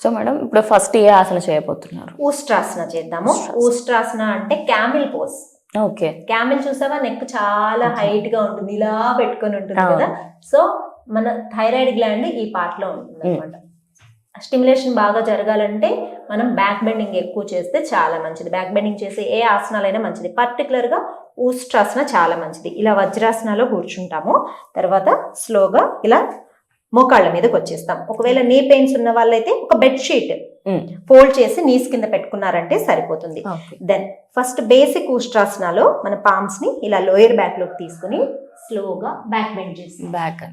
So madam ఇప్పుడు first ఏ ఆసన చేయబోతున్నారు? ఊస్ట్రాసన చేద్దాము. ఊస్ట్రాసన అంటే క్యామిల్ పోస్ ఓకే. క్యామిల్ చూసావా? నెక్ చాలా హైట్గా ఉంటుంది. ఇలా పెట్టుకొని ఉంటుంది. కదా. సో మన థైరాయిడ్ గ్లాండ్ ఈ పార్ట్లో ఉంటుంది అనమాట స్టిమ్యులేషన్ బాగా జరగాలంటే మనం బ్యాక్ బెండింగ్ ఎక్కువ చేస్తే చాలా మంచిది. బ్యాక్ బెండింగ్ చేసే ఏ ఆసనాలైనా మంచిది. పర్టికులర్గా ఊస్ట్రాసన చాలా మంచిది. ఇలా వజ్రాసనాలో కూర్చుంటాము. తర్వాత స్లోగా ఇలా మోకాళ్ళ మీదకి వచ్చేస్తాం. ఒకవేళ నీ పెయిన్స్ ఉన్న వాళ్ళైతే ఒక బెడ్ షీట్ ఫోల్డ్ చేసి నీస్ కింద పెట్టుకున్నారంటే సరిపోతుంది. దెన్ ఫస్ట్ బేసిక్ ఉష్ట్రాసనాలో మన పామ్స్ని ఇలా లోయర్ బ్యాక్లోకి తీసుకుని స్లోగా బ్యాక్ బెండ్ చేసి బ్యాక్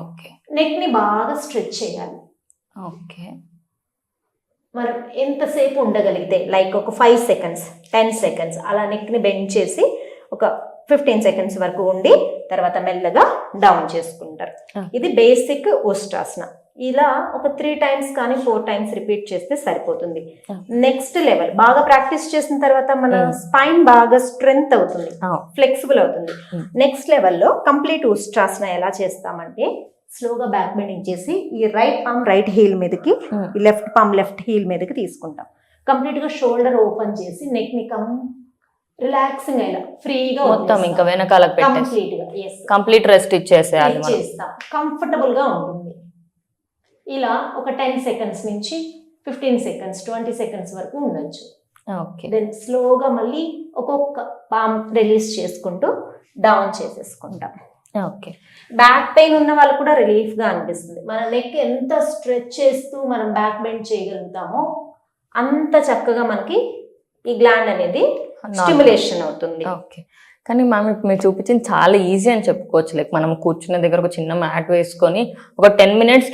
ఓకే నెక్ని బాగా స్ట్రెచ్ చేయాలి. ఓకే మనం ఎంతసేపు ఉండగలిగితే లైక్ ఒక ఫైవ్ సెకండ్స్ టెన్ సెకండ్స్ అలా నెక్ని బెండ్ చేసి ఒక ఫిఫ్టీన్ సెకండ్స్ వరకు ఉండి తర్వాత మెల్లగా డౌన్ చేసుకుంటారు. ఇది బేసిక్ ఉష్ట్రాసన ఇలా ఒక త్రీ టైమ్స్ కానీ ఫోర్ టైమ్స్ రిపీట్ చేస్తే సరిపోతుంది. నెక్స్ట్ లెవెల్ బాగా ప్రాక్టీస్ చేసిన తర్వాత మన. స్పైన్ బాగా స్ట్రెంగ్త్ అవుతుంది. ఫ్లెక్సిబుల్ అవుతుంది. నెక్స్ట్ లెవెల్లో కంప్లీట్ ఉష్ట్రాసన ఎలా చేస్తామంటే స్లోగా బ్యాక్ బెండింగ్ చేసి ఈ రైట్ పామ్ రైట్ హీల్ మీదకి. ఈ లెఫ్ట్ పామ్ లెఫ్ట్ హీల్ మీదకి తీసుకుంటాం కంప్లీట్గా షోల్డర్ ఓపెన్ చేసి నెక్ని కం రిలాక్సింగ్ అయినా ఫ్రీగా మొత్తం ఇంకా పెట్టేసి కంప్లీట్గా కంప్లీట్ రెస్ట్ ఇచ్చేసేయాలి చేస్తాం. కంఫర్టబుల్గా ఉంటుంది. ఇలా ఒక టెన్ సెకండ్స్ నుంచి ఫిఫ్టీన్ సెకండ్స్ ట్వంటీ సెకండ్స్ వరకు ఉండొచ్చు. ఓకే దెన్ స్లోగా మళ్ళీ ఒక్కొక్క పామ్ రిలీజ్ చేసుకుంటూ డౌన్ చేసేసుకుంటాం. ఓకే బ్యాక్ పెయిన్ ఉన్న వాళ్ళు కూడా రిలీఫ్గా అనిపిస్తుంది. మన నెక్ ఎంత స్ట్రెచ్ చేస్తూ మనం బ్యాక్ బెండ్ చేయగలుగుతామో అంత చక్కగా మనకి ఈ గ్లాండ్ అనేది స్టిమ్యులేషన్ అవుతుంది. ఓకే. కానీ మ్యామ్ ఇప్పుడు మీరు చూపించింది చాలా ఈజీ అని చెప్పుకోవచ్చు. లైక్ మనం కూర్చున్న దగ్గర ఒక చిన్న మ్యాట్ వేసుకొని ఒక టెన్ మినిట్స్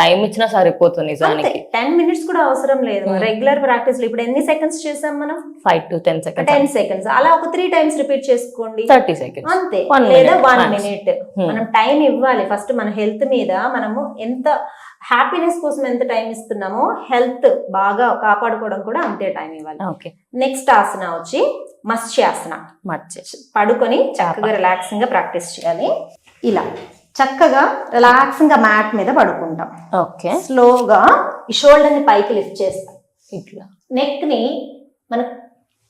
టైం ఇచ్చినా సరిపోతుంది నిజానికి. టెన్ మినిట్స్ కూడా అవసరం లేదు. Hmm. రెగ్యులర్ ప్రాక్టీస్లో ఇప్పుడు ఎన్ని సెకండ్స్ చేసాం మనం? Five to ten seconds ten seconds అలా ఒక త్రీ టైమ్స్ రిపీట్ చేసుకోండి. థర్టీ సెకండ్స్ అంతే. లేదా వన్. Minute Hmm. మనం టైం ఇవ్వాలి. ఫస్ట్ మన హెల్త్ మీద మనము ఎంత హ్యాపీనెస్ కోసం ఎంత టైం ఇస్తున్నామో హెల్త్ బాగా కాపాడుకోవడం కూడా అంతే టైం ఇవ్వాలి. ఓకే నెక్స్ట్ ఆసన వచ్చి మత్స్యాసన పడుకొని చక్కగా రిలాక్సింగ్గా ప్రాక్టీస్ చేయాలి. ఇలా. చక్కగా రిలాక్సింగ్గా మ్యాట్ మీద పడుకుంటాం. ఓకే. స్లోగా ఈ షోల్డర్ని పైకి లిఫ్ట్ చేస్తాం. ఇట్లా. నెక్ని మనం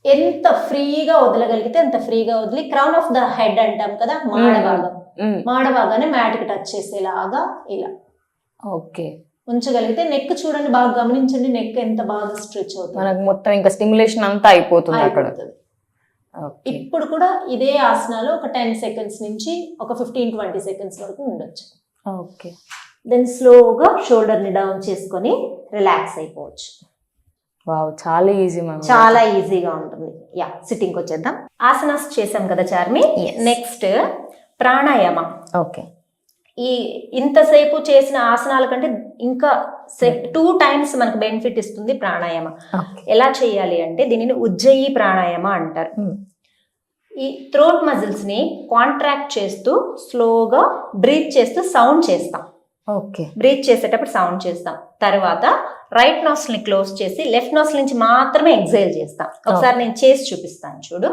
ఎంత ఫ్రీగా వదలగలిగితే అంత ఫ్రీగా వదిలి క్రౌన్ ఆఫ్ ద హెడ్ అంటాం కదా మాడ Mm. భాగం మ్మ్. మాడ భాగాన్ని మ్యాట్కి టచ్ చేసేలాగా ఇలా. ఓకే. ఉంచగలిగితే నెక్ చూడండి బాగా గమనించండి నెక్ ఎంత బాగా స్ట్రెచ్ అవుతుంది. మనకు మొత్తం ఇంకా స్టిమ్యులేషన్ అంతా అయిపోతుంది అక్కడ. ఇప్పుడు కూడా ఇదే ఆసనాలు ఒక టెన్ సెకండ్స్ నుంచి ఒక ఫిఫ్టీన్ ట్వంటీ సెకండ్స్ వరకు ఉండొచ్చు. ఓకే దెన్ స్లోగా షోల్డర్ని డౌన్ చేసుకొని రిలాక్స్ అయిపోవచ్చు. వావ్ చాలా ఈజీ మ్యామ్ చాలా ఈజీగా ఉంటుంది. యా సిట్టింగ్ వచ్చేద్దాం. ఆసనాస్ చేసాం కదా చార్మి. నెక్స్ట్ ప్రాణాయామం. ఓకే ఈ ఇంతసేపు చేసిన ఆసనాల కంటే ఇంకా టూ టైమ్స్ మనకు బెనిఫిట్ ఇస్తుంది ప్రాణాయామం. ఎలా చేయాలి అంటే దీనిని ఉజ్జయి ప్రాణాయామ అంటారు. Hmm. ఈ థ్రోట్ మజిల్స్ని కాంట్రాక్ట్ చేస్తూ స్లోగా బ్రీత్ చేస్తూ సౌండ్ చేస్తాం. ఓకే బ్రీత్ చేసేటప్పుడు సౌండ్ చేస్తాం. తర్వాత రైట్ నోస్ల్ని క్లోజ్ చేసి లెఫ్ట్ నోస్ల్ నుంచి మాత్రమే ఎగ్జైల్ చేస్తాం. ఒకసారి నేను చేసి చూపిస్తాను చూడు.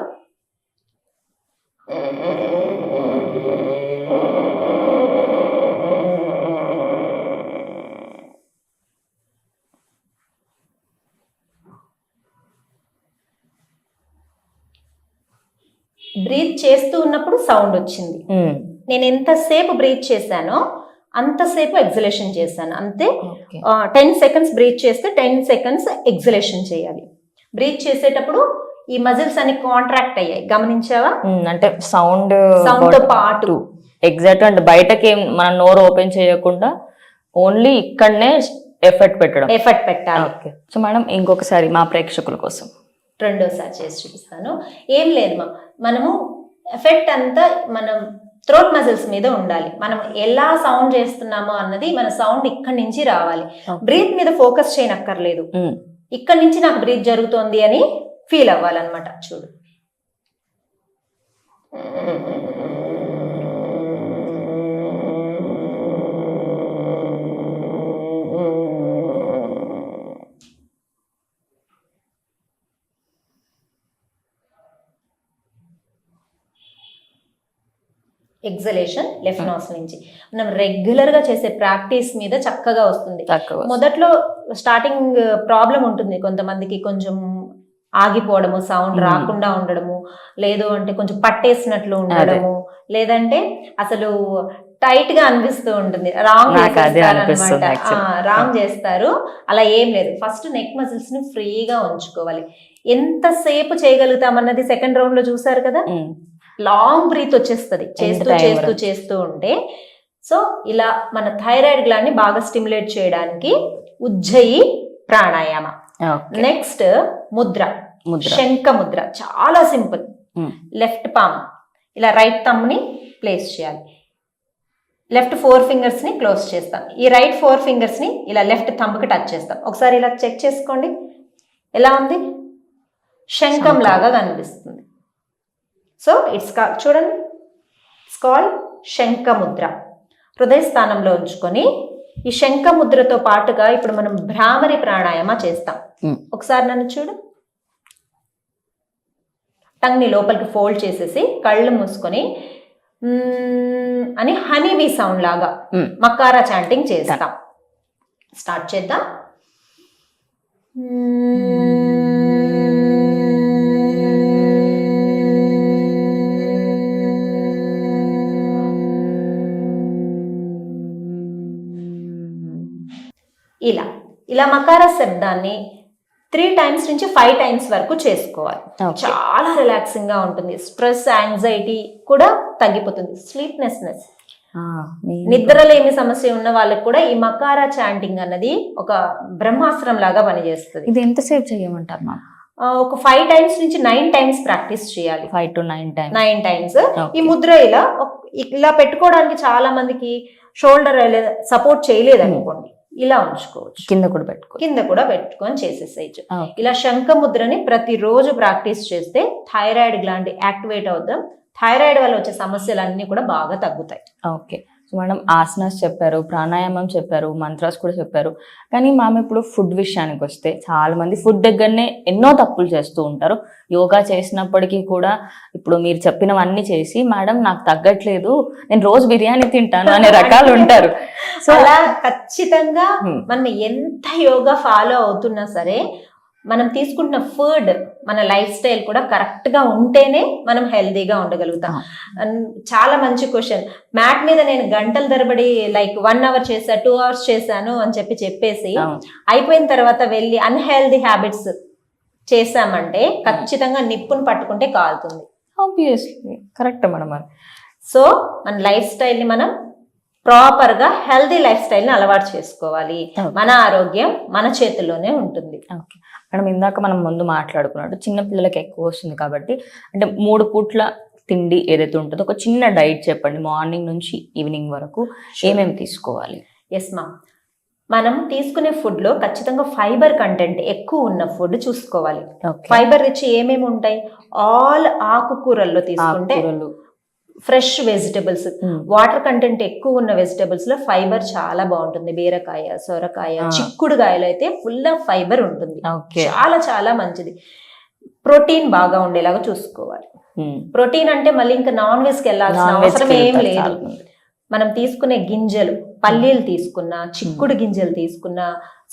బ్రీత్ చేస్తూ ఉన్నప్పుడు సౌండ్ వచ్చింది. నేను ఎంతసేపు బ్రీత్ చేశానో అంతసేపు ఎగ్జలేషన్ చేశాను. అంతే టెన్ సెకండ్స్ బ్రీత్ చేస్తే టెన్ సెకండ్స్ ఎగ్జలేషన్ చేయాలి. బ్రీత్ చేసేటప్పుడు ఈ మజిల్స్ అన్ని కాంట్రాక్ట్ అయ్యాయి. గమనించావా. అంటే సౌండ్ సౌండ్తో పాటు. ఎగ్జాక్ట్ అంటే బయటకి మన నోరు ఓపెన్ చేయకుండా ఓన్లీ ఇక్కడనే ఎఫర్ట్ పెట్టడం. ఎఫర్ట్ పెట్టాలి. ఓకే. సో మేడం ఇంకొకసారి మా ప్రేక్షకుల కోసం. రెండోసారి చేసి చూపిస్తాను. ఏం లేదు మా. మనము ఎఫెక్ట్ అంతా మనం థ్రోట్ మజిల్స్ మీద ఉండాలి. మనం ఎలా సౌండ్ చేస్తున్నామో అన్నది మన సౌండ్ ఇక్కడి నుంచి రావాలి. బ్రీత్ మీద ఫోకస్ చేయనక్కర్లేదు. ఇక్కడి నుంచి నాకు బ్రీత్ జరుగుతోంది అని ఫీల్ అవ్వాలన్నమాట. చూడు. ఎగ్జలేషన్ లెఫ్ట్ నాస్ నుంచి. మనం రెగ్యులర్గా చేసే ప్రాక్టీస్ మీద చక్కగా వస్తుంది. మొదట్లో స్టార్టింగ్ ప్రాబ్లం ఉంటుంది కొంతమందికి కొంచెం ఆగిపోవడము సౌండ్. రాకుండా ఉండడము లేదు అంటే కొంచెం పట్టేసినట్లు ఉండడము లేదంటే అసలు టైట్గా అనిపిస్తూ ఉంటుంది. రాంగ్. రాంగ్ చేస్తారు. అలా ఏం లేదు. ఫస్ట్ నెక్ మజిల్స్ని ఫ్రీగా ఉంచుకోవాలి. ఎంతసేపు చేయగలుగుతామన్నది సెకండ్ రౌండ్లో చూసారు కదా. లాంగ్ బ్రీత్ వచ్చేస్తుంది. చేస్తూ చేస్తూ. చేస్తూ ఉంటే సో ఇలా మన థైరాయిడ్ గ్లాండ్ని బాగా స్టిమ్యులేట్ చేయడానికి ఉజ్జయి ప్రాణాయామ. నెక్స్ట్ ముద్ర. శంఖ ముద్ర. చాలా సింపుల్. ఉమ్. Left palm. ఇలా రైట్ థమ్ని ప్లేస్ చేయాలి. లెఫ్ట్ ఫోర్ ఫింగర్స్ని క్లోజ్ చేస్తాం. ఈ రైట్ ఫోర్ ఫింగర్స్ని ఇలా లెఫ్ట్ థంబ్కి టచ్ చేస్తాం. ఒకసారి ఇలా చెక్ చేసుకోండి. ఎలా ఉంది? శంఖం. లాగా కనిపిస్తుంది. సో ఇట్స్ కా చూడండి. ఇట్స్ కాల్డ్ శంఖ ముద్ర హృదయ స్థానంలో ఉంచుకొని ఈ శంఖ ముద్రతో పాటుగా ఇప్పుడు మనం భ్రామరి ప్రాణాయామ చేస్తాం. ఒకసారి నన్ను చూడు. టంగ్ని లోపలికి ఫోల్డ్ చేసేసి కళ్ళు మూసుకొని అని హనీ బీ సౌండ్ లాగా. మకారా చాంటింగ్ చేస్తాం. స్టార్ట్ చేద్దాం. ఇలా. ఇలా మకార శబ్దాన్ని త్రీ టైమ్స్ నుంచి ఫైవ్ టైమ్స్ వరకు చేసుకోవాలి. చాలా రిలాక్సింగ్గా ఉంటుంది. స్ట్రెస్ యాంగ్జైటీ కూడా తగ్గిపోతుంది. స్లీప్నెస్నెస్ నిద్రలేమి సమస్య ఉన్న వాళ్ళకి కూడా ఈ మకారా చాంటింగ్ అన్నది ఒక బ్రహ్మాస్త్రం లాగా పనిచేస్తుంది. ఇది ఎంతసేపు చేయమంటారు ఒక ఫైవ్ టైమ్స్ నుంచి నైన్ టైమ్స్ ప్రాక్టీస్ చేయాలి. Five to nine time nine times. ఈ ముద్ర ఇలా ఇలా పెట్టుకోవడానికి చాలా మందికి షోల్డర్ సపోర్ట్ చేయలేదు అనుకోండి. ఇలా ఉంచుకోవచ్చు. కింద కూడా పెట్టుకో కింద కూడా పెట్టుకొని చేసేసేయచ్చు. ఇలా శంఖ ముద్రని ప్రతిరోజు ప్రాక్టీస్ చేస్తే థైరాయిడ్ గ్లాండ్ యాక్టివేట్ అవుతాం థైరాయిడ్ వల్ల వచ్చే సమస్యలన్నీ కూడా బాగా తగ్గుతాయి. ఓకే. మేడం ఆసనాస్ చెప్పారు ప్రాణాయామం చెప్పారు మంత్రాస్ కూడా చెప్పారు. కానీ మేము ఇప్పుడు ఫుడ్ విషయానికి వస్తే చాలా మంది ఫుడ్ దగ్గరనే ఎన్నో తప్పులు చేస్తూ ఉంటారు. యోగా చేసినప్పటికీ కూడా ఇప్పుడు మీరు చెప్పినవన్నీ చేసి మేడం నాకు తగ్గట్లేదు నేను రోజు బిర్యానీ తింటాను అనే రకాలు ఉంటారు. సో అలా ఖచ్చితంగా. మనం ఎంత యోగా ఫాలో అవుతున్నా సరే మనం తీసుకుంటున్న ఫుడ్ మన లైఫ్ స్టైల్ కూడా కరెక్ట్గా ఉంటేనే మనం హెల్దీగా ఉండగలుగుతాం. చాలా మంచి క్వశ్చన్. మ్యాట్ మీద నేను గంటల తరబడి లైక్ వన్ అవర్ చేసా టూ అవర్స్ చేశాను అని చెప్పి చెప్పేసి. అయిపోయిన తర్వాత వెళ్ళి అన్హెల్దీ హ్యాబిట్స్ చేసామంటే ఖచ్చితంగా నిప్పును పట్టుకుంటే కాలుతుంది. ఆబ్వియస్లీ కరెక్ట్ మరి. సో మన లైఫ్ స్టైల్ని మనం ప్రాపర్గా హెల్దీ లైఫ్ స్టైల్ని అలవాటు చేసుకోవాలి. మన ఆరోగ్యం మన చేతుల్లోనే ఉంటుంది. ఓకే మేడం ఇందాక మనం ముందు మాట్లాడుకున్నట్టు చిన్న పిల్లలకి ఎక్కువ వస్తుంది కాబట్టి అంటే మూడు పూట్ల తిండి ఏదైతే ఉంటుందో ఒక చిన్న డైట్ చెప్పండి. మార్నింగ్ నుంచి ఈవినింగ్ వరకు ఏమేమి తీసుకోవాలి? ఎస్ మా మనం తీసుకునే ఫుడ్లో ఖచ్చితంగా ఫైబర్ కంటెంట్ ఎక్కువ ఉన్న ఫుడ్ చూసుకోవాలి. ఫైబర్ రిచ్ ఏమేమి ఉంటాయి? ఆల్ ఆకుకూరల్లో తీసుకుంటే fresh vegetables. Um, water content ఎక్కువ ఉన్న వెజిటబుల్స్లో ఫైబర్ చాలా బాగుంటుంది. బీరకాయ సొరకాయ ఆ. చిక్కుడుకాయలో అయితే ఫుల్ ఆఫ్ ఫైబర్ ఉంటుంది. చాలా చాలా మంచిది. ప్రోటీన్ బాగా ఉండేలాగా చూసుకోవాలి. ఉమ్, ప్రోటీన్ అంటే మళ్ళీ ఇంకా నాన్ వెజ్కి వెళ్ళాల్సిన అవసరం ఏం లేదు. మనం తీసుకునే గింజలు పల్లీలు తీసుకున్నా చిక్కుడు గింజలు తీసుకున్నా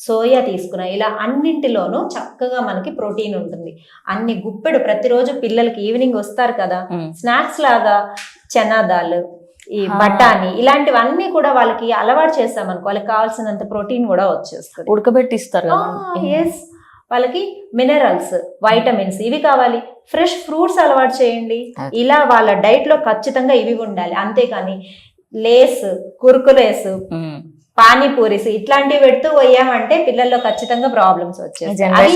సోయా తీసుకున్నా ఇలా అన్నింటిలోనూ చక్కగా మనకి ప్రోటీన్ ఉంటుంది. అన్ని గుప్పెడు ప్రతిరోజు పిల్లలకి ఈవినింగ్ వస్తారు కదా ఉమ్, స్నాక్స్ లాగా చనా దాల్ ఈ. బఠానీ ఇలాంటివన్నీ కూడా వాళ్ళకి అలవాటు చేస్తామనుకో వాళ్ళకి కావాల్సినంత ప్రోటీన్ కూడా వచ్చేస్తుంది. ఉడకబెట్టి ఇస్తారు. ఎస్ వాళ్ళకి మినరల్స్ వైటమిన్స్ ఇవి కావాలి. ఫ్రెష్ ఫ్రూట్స్ అలవాటు చేయండి. ఇలా వాళ్ళ డైట్లో ఖచ్చితంగా ఇవి ఉండాలి. అంతేకాని లేస్ కురుకులేస్ ఉమ్, పానీపూరీస్ ఇట్లాంటివి పెడుతూ పోయామంటే పిల్లల్లో ఖచ్చితంగా ప్రాబ్లమ్స్ వచ్చేస్తాయి.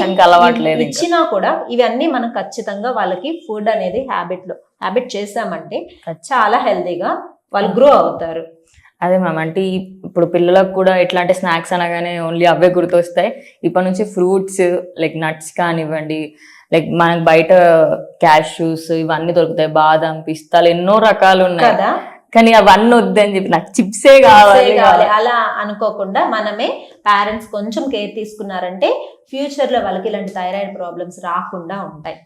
ఇంకా. ఇచ్చినా కూడా ఇవన్నీ మనం ఖచ్చితంగా వాళ్ళకి ఫుడ్ అనేది హ్యాబిట్లో హ్యాబిట్ చేసామంటే చాలా హెల్తీగా వాళ్ళు గ్రో అవుతారు. అదే మ్యామ్ అంటే ఇప్పుడు పిల్లలకు కూడా ఎట్లాంటి స్నాక్స్ అనగానే ఓన్లీ అవే గుర్తొస్తాయి. ఇప్పటి నుంచి ఫ్రూట్స్ లైక్ నట్స్ కానివ్వండి లైక్ మనకు బయట క్యాష్యూస్ ఇవన్నీ దొరుకుతాయి. బాదం పిస్తాలు ఎన్నో రకాలు ఉన్నాయి. కదా? కానీ అవన్నీ వద్దని చెప్పి నాకు చిప్సే కావాలి కావాలి. అలా అనుకోకుండా మనమే పేరెంట్స్ కొంచెం కేర్ తీసుకున్నారంటే ఫ్యూచర్లో వాళ్ళకి ఇలాంటి థైరాయిడ్ ప్రాబ్లమ్స్ రాకుండా ఉంటాయి.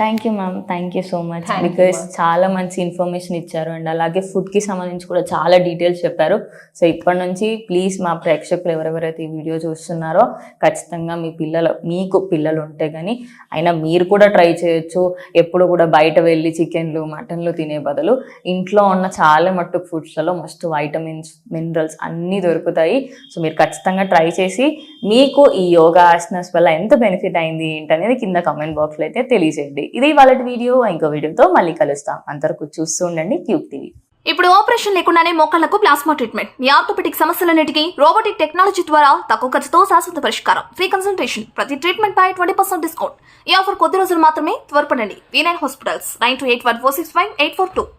Thank you ma'am thank you so much because. చాలా మంచి ఇన్ఫర్మేషన్ ఇచ్చారు. అండ్ అలాగే ఫుడ్కి సంబంధించి కూడా చాలా డీటెయిల్స్ చెప్పారు. సో ఇప్పటి నుంచి ప్లీజ్ మా ప్రేక్షకులు ఎవరెవరైతే ఈ వీడియో చూస్తున్నారో ఖచ్చితంగా మీ పిల్లలు మీకు పిల్లలు ఉంటే కానీ అయినా మీరు కూడా ట్రై చేయొచ్చు. ఎప్పుడు కూడా బయట వెళ్ళి చికెన్లు మటన్లు తినే బదులు ఇంట్లో ఉన్న చాలా మట్టుకు ఫుడ్స్లలో మస్తు వైటమిన్స్ మినరల్స్ అన్నీ దొరుకుతాయి. సో మీరు ఖచ్చితంగా ట్రై చేసి మీకు ఈ యోగా ఆసనాస్ వల్ల ఎంత బెనిఫిట్ అయింది ఏంటనేది కింద కామెంట్ బాక్స్లో అయితే తెలియజేయండి. ఇది వాళ్ళ వీడియో. ఇంకో వీడియోతో మళ్ళీ కలుస్తాం. అంతవరకు చూస్తూ ఉండండి క్యూబ్ టీవీ ఇప్పుడు ఆపరేషన్ లేకుండానే మొక్కలకు ప్లాస్మా ట్రీట్మెంట్ మీ ఆర్థోపెటిక్ సమస్యలన్నిటికీ రోబోటిక్ టెక్నాలజీ ద్వారా తక్కువ ఖర్చుతో శాశ్వత పరిష్కారం. ఫ్రీ కన్సల్టేషన్ ప్రతి ట్రీట్మెంట్ పై ట్వంటీ పర్సెంట్ డిస్కౌంట్ ఈ ఆఫర్ కొద్ది రోజులు మాత్రమే త్వరపడండి. V nine hospitals nine two eight one four six five eight four two